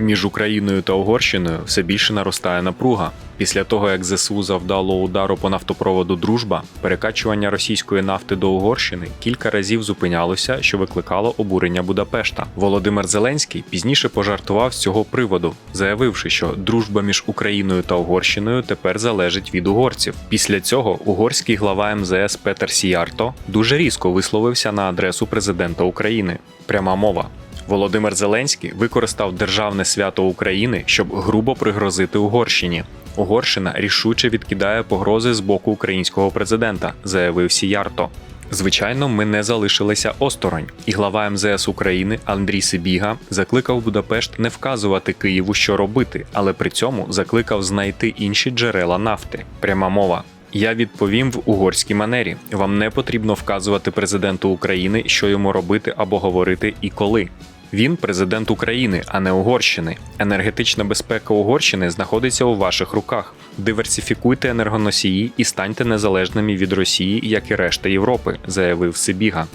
Між Україною та Угорщиною все більше наростає напруга. Після того, як ЗСУ завдало удару по нафтопроводу Дружба, перекачування російської нафти до Угорщини кілька разів зупинялося, що викликало обурення Будапешта. Володимир Зеленський пізніше пожартував з цього приводу, заявивши, що дружба між Україною та Угорщиною тепер залежить від угорців. Після цього угорський глава МЗС Петер Сіярто дуже різко висловився на адресу президента України. Пряма мова. Володимир Зеленський використав державне свято України, щоб грубо пригрозити Угорщині. Угорщина рішуче відкидає погрози з боку українського президента, заявив Сіярто. Звичайно, ми не залишилися осторонь, і глава МЗС України Андрій Сибіга закликав Будапешт не вказувати Києву, що робити, але при цьому закликав знайти інші джерела нафти. Пряма мова. Я відповім в угорській манері. Вам не потрібно вказувати президенту України, що йому робити або говорити і коли. Він президент України, а не Угорщини. Енергетична безпека Угорщини знаходиться у ваших руках. Диверсифікуйте енергоносії і станьте незалежними від Росії, як і решта Європи, заявив Сибіга.